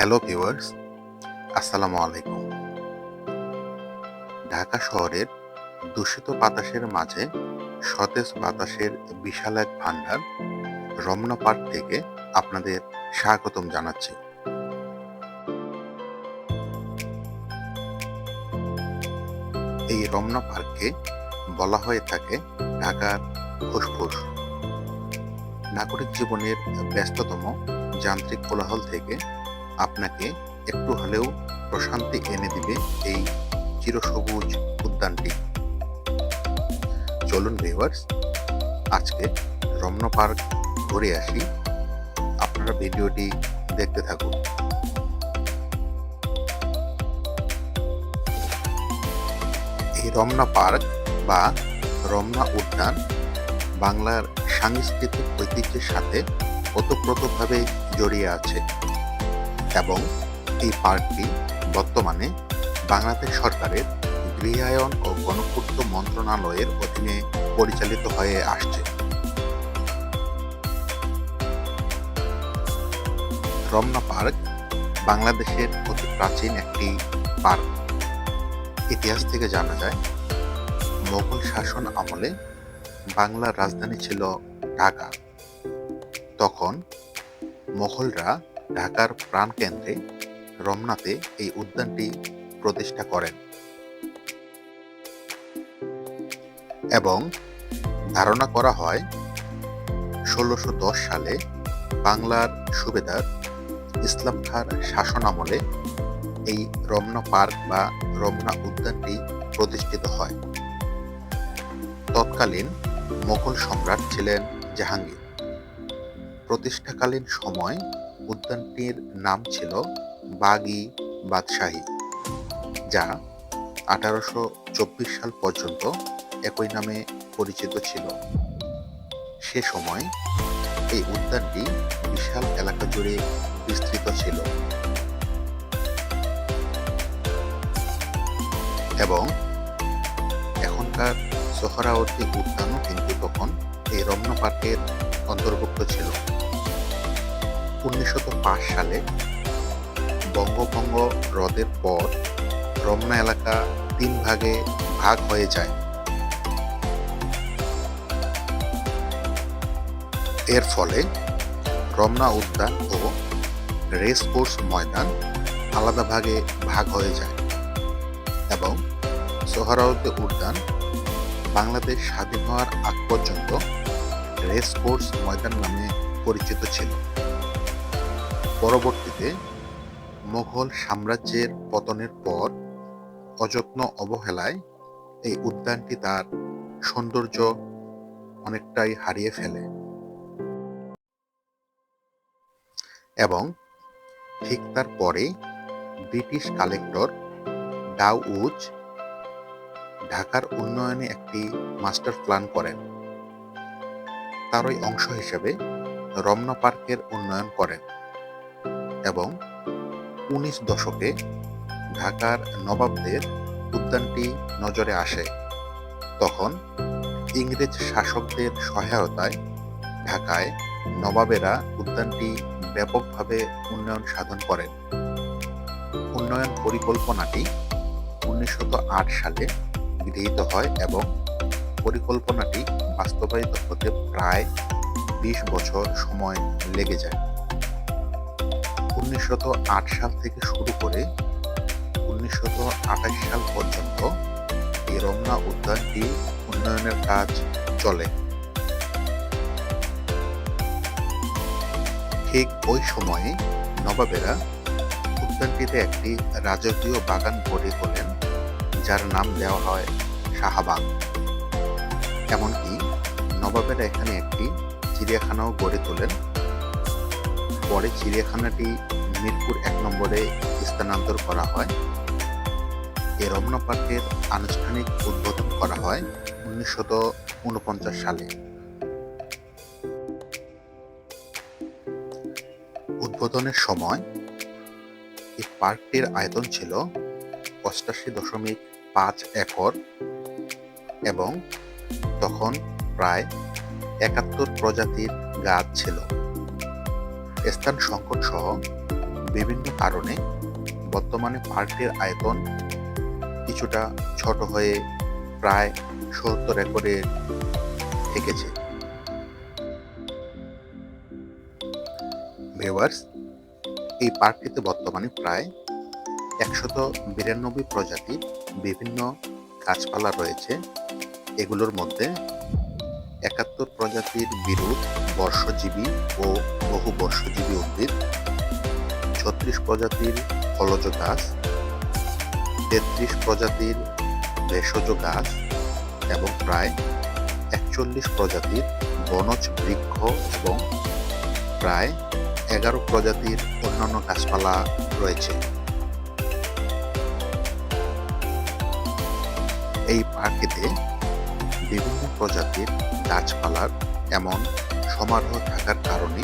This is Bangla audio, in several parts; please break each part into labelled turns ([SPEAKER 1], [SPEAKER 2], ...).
[SPEAKER 1] হ্যালো ভিউয়ার্স, আসসালামু আলাইকুম। ঢাকা শহরের দূষিত বাতাসের মাঝে সতেজ বাতাসের বিশাল এক ভান্ডার রমনা পার্ক থেকে আপনাদের স্বাগতম জানাচ্ছি। এই রমনা পার্ককে বলা হয়ে থাকে ঢাকার ফুসফুস। নাগরিক জীবনের ব্যস্ততম যান্ত্রিক কোলাহল থেকে আপনাকে একটু হলেও প্রশান্তি এনে দিবে এই চিরসবুজ উদ্যানটি। চলুন ভিউয়ার্স আজকে রমনা পার্ক ঘুরে আসি। আপনারা ভিডিওটি দেখতে থাকুন। এই রমনা পার্ক বা রমনা উদ্যান বাংলার সাংস্কৃতিক ঐতিহ্যের সাথে ওতপ্রোতভাবে জড়িয়ে আছে। এবং এই পার্কটি বর্তমানে বাংলাদেশ সরকারের গৃহায়ন ও গণপূর্ত মন্ত্রণালয়ের অধীনে পরিচালিত হয়ে আসছে। রমনা পার্ক বাংলাদেশের অতি প্রাচীন একটি পার্ক। ইতিহাস থেকে জানা যায় মোগল শাসন আমলে বাংলার রাজধানী ছিল ঢাকা। তখন মোগলরা ঢাকার প্রাণকেন্দ্রে রমনাতে এই উদ্যানটি প্রতিষ্ঠা করেন। এবং ধারণা করা হয় ষোলোশো সালে বাংলার সুবেদার ইসলাম খাঁর শাসন আমলে এই রমনা পার্ক বা রমনা উদ্যানটি প্রতিষ্ঠিত হয়। তৎকালীন মোগল সম্রাট ছিলেন জাহাঙ্গীর। প্রতিষ্ঠাকালীন সময় উদ্যানটির নাম ছিল বাগি বাদশাহী, যা আঠারোশো চব্বিশ সাল পর্যন্ত একই নামে পরিচিত ছিল। সে সময় এই উদ্যানটি বিশাল এলাকা জুড়ে বিস্তৃত ছিল। এবং এখনকার সোহরাওয়ার্দী উদ্যানও কিন্তু তখন এই রম্য পার্কের অন্তর্ভুক্ত ছিল। উনিশশো সালে বঙ্গভঙ্গ হ্রদের পর রমনা এলাকা তিন ভাগে ভাগ হয়ে যায়। এর ফলে রমনা উদ্যান ও রেস কোর্স ময়দান আলাদা ভাগে ভাগ হয়ে যায় এবং সোহরাওয়ার্দী উদ্যান বাংলাদেশ স্বাধীন হওয়ার আগ পর্যন্ত রেস কোর্স ময়দান নামে পরিচিত ছিল। পরবর্তীতে মোগল সাম্রাজ্যের পতনের পর অযত্ন অবহেলায় এই উদ্যানটি তার সৌন্দর্য অনেকটাই হারিয়ে ফেলে। এবং ঠিক তার পরে ব্রিটিশ কালেক্টর ডাউউজ ঢাকার উন্নয়নে একটি মাস্টার প্ল্যান করেন। তারই অংশ হিসেবে রমনা পার্কের উন্নয়ন করেন। এবং উনিশ দশকে ঢাকার নবাবদের উদ্যানটি নজরে আসে। তখন ইংরেজ শাসকদের সহায়তায় ঢাকায় নবাবেরা উদ্যানটি ব্যাপকভাবে উন্নয়ন সাধন করেন। উন্নয়ন পরিকল্পনাটি উনিশশো আট সালে গৃহীত হয় এবং পরিকল্পনাটি বাস্তবায়িত হতে প্রায় বিশ বছর সময় লেগে যায়। উনিশশো আট সাল থেকে শুরু করে উনিশশো সাল পর্যন্ত এই রমনা উদ্যানটি উন্নয়নের কাজ চলে। ঠিক ওই সময়ে নবাবেরা উদ্যানটিতে একটি রাজকীয় বাগান গড়ে তোলেন, যার নাম দেওয়া হয় শাহবাগ। এমনকি নবাবেরা এখানে একটি চিড়িয়াখানাও গড়ে তোলেন। পরে চিড়িয়াখানাটি মিরপুর এক নম্বরে স্থানান্তর করা হয়। এ রমনা পার্কের আনুষ্ঠানিক উদ্বোধন করা হয় উনিশশো উনপঞ্চাশ সালে। উদ্বোধনের সময় এই পার্কটির আয়তন ছিল অষ্টাশি দশমিক পাঁচ একর এবং তখন প্রায় একাত্তর প্রজাতির গাছ ছিল। স্থান সংকট সহ বিভিন্ন কারণে বর্তমানে পার্কটির আয়তন কিছুটা ছোট হয়ে প্রায় সত্তর একরে থেকেছে। ভিউয়ার্স, এই পার্কটিতে বর্তমানে প্রায় একশত বিরানব্বই প্রজাতির বিভিন্ন গাছপালা রয়েছে। এগুলোর মধ্যে একাত্তর প্রজাতির বিরুদ্ধ বর্ষজীবী ও বহু বর্ষজীবী উদ্ভিদ ছত্রিশ প্রজাতির ফলজ গাছ, তেত্রিশ প্রজাতির ভেষজ গাছ এবং প্রায় একচল্লিশ প্রজাতির বনজ বৃক্ষ এবং প্রায় এগারো প্রজাতির অন্যান্য গাছপালা রয়েছে। এই পার্কটিতে বিভিন্ন প্রজাতির গাছপালার এমন সমারোহ থাকার কারণে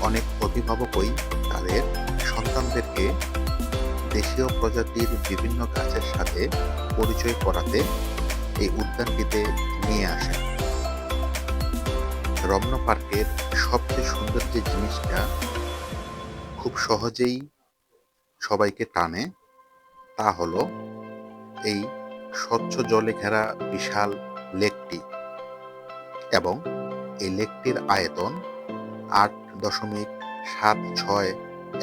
[SPEAKER 1] অনেক অভিভাবকই তাদের সন্তানদেরকে দেশীয় প্রজাতির বিভিন্ন গাছের সাথে পরিচয় করাতে এই উদ্যানটিতে নিয়ে আসেন। রমনা পার্কের সবচেয়ে সুন্দর যে জিনিসটা, খুব সহজেই সবাইকে টানে, তা হলো এই স্বচ্ছ জলে ঘেরা বিশাল লেকটি এবং এই লেকটির আয়তন আট দশমিক সাত ছয়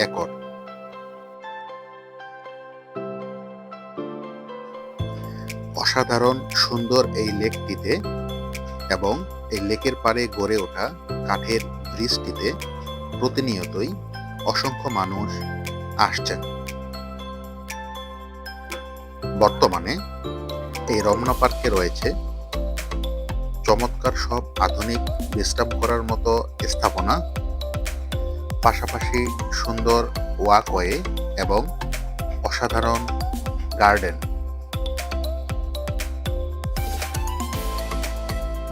[SPEAKER 1] একর। অসাধারণ সুন্দর এই লেকটিতে এবং এই লেকের পাড়ে গড়ে ওঠা কাঠের ব্রিজটিতে প্রতিনিয়তই অসংখ্য মানুষ আসছেন। বর্তমানে এই রমনা পার্কে রয়েছে চমৎকার সব আধুনিক বিশ্রাম করার মতো স্থাপনা পাশাপাশি সুন্দর ওয়াকওয়ে এবং অসাধারণ গার্ডেন।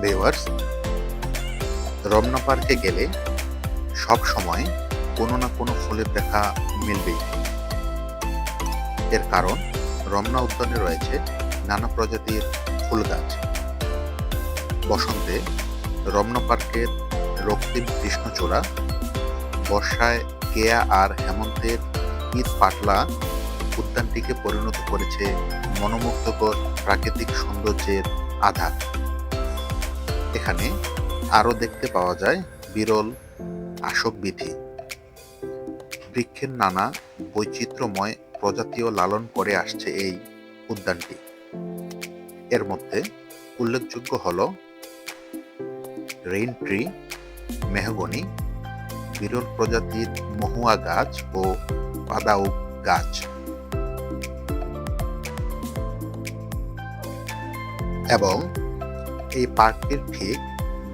[SPEAKER 1] ভিউয়ার্স, রমনা পার্কে গেলে সব সময় কোনো না কোনো ফুলের দেখা মিলবেই। এর কারণ, রমনা উদ্যানে রয়েছে নানা প্রজাতির ফুল গাছ। বসন্তে রমনা পার্কের রক্তিম কৃষ্ণচূড়া বর্ষায় কেয়া আর হেমন্তের ঈদ পাটলা উদ্যানটিকে পরিণত করেছে মনোমুগ্ধকর প্রাকৃতিক সৌন্দর্যের আধার। এখানে আরও দেখতে পাওয়া যায় বিরল আসক বিধি। বৃক্ষের নানা বৈচিত্র্যময় প্রজাতিও লালন করে আসছে এই উদ্যানটি। এর মধ্যে উল্লেখযোগ্য হল রেইন ট্রি, মেহগনি বিরল প্রজাতির মহুয়া গাছ ও পাদাউ গাছ। এবং এই পার্কটির ঠিক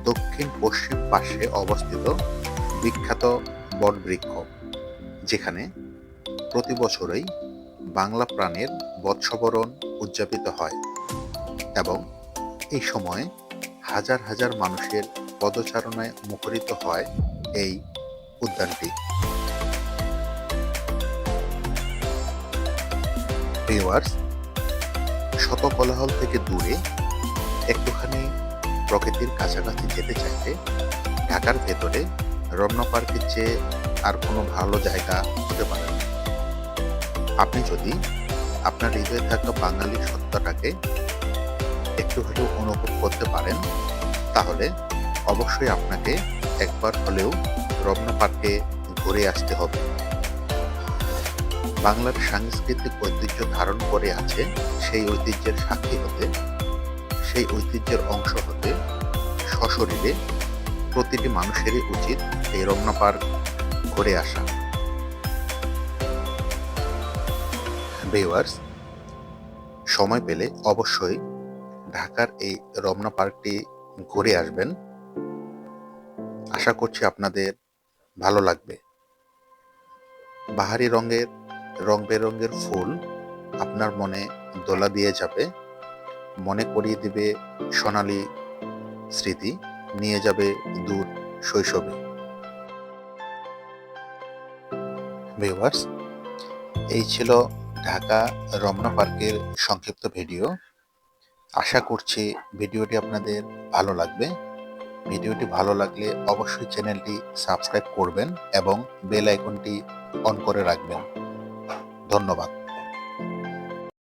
[SPEAKER 1] দক্ষিণ পশ্চিম পাশে অবস্থিত বিখ্যাত বটবৃক্ষ, যেখানে প্রতি বছরই বাংলা প্রাণের বৎসবরণ উদযাপিত হয় এবং এই সময় হাজার হাজার মানুষের পদচারণায় মুখরিত হয় এই উদ্যানটি। শত কোলাহল থেকে দূরে একটুখানি প্রকৃতির কাছাকাছি যেতে চাইলে ঢাকার ভেতরে রমনা পার্কের চেয়ে আর কোনো ভালো জায়গা হতে পারে না। আপনি যদি আপনার হৃদয়ে থাকা বাঙালি সত্তাটাকে একটু হলেও অনুভব করতে পারেন, তাহলে অবশ্যই আপনাকে একবার হলেও রমনা পার্কে ঘুরে আসতে হবে। বাংলার সাংস্কৃতিক ঐতিহ্য ধারণ করে আছে সেই ঐতিহ্যের সাক্ষী হতে, সেই ঐতিহ্যের অংশ হতে সশরীরে প্রতিটি মানুষেরই উচিত এই রমনা পার্ক ঘুরে আসা। ভিউয়ার্স, সময় পেলে অবশ্যই ঢাকার এই রমনা পার্কটি ঘুরে আসবেন। আশা করছি আপনাদের ভালো লাগবে। বাহারি রঙের, রং বেরঙের ফুল আপনার মনে দোলা দিয়ে যাবে, মনে করিয়ে দিবে সোনালি স্মৃতি, নিয়ে যাবে দূর শৈশবে। ভিউয়ার্স, এই ছিল ঢাকা রমনা পার্কের সংক্ষিপ্ত ভিডিও। আশা করছি ভিডিওটি আপনাদের ভালো লাগবে। ভিডিওটি ভালো লাগলে অবশ্যই চ্যানেলটি সাবস্ক্রাইব করবেন এবং বেল আইকনটি অন করে রাখবেন। ধন্যবাদ।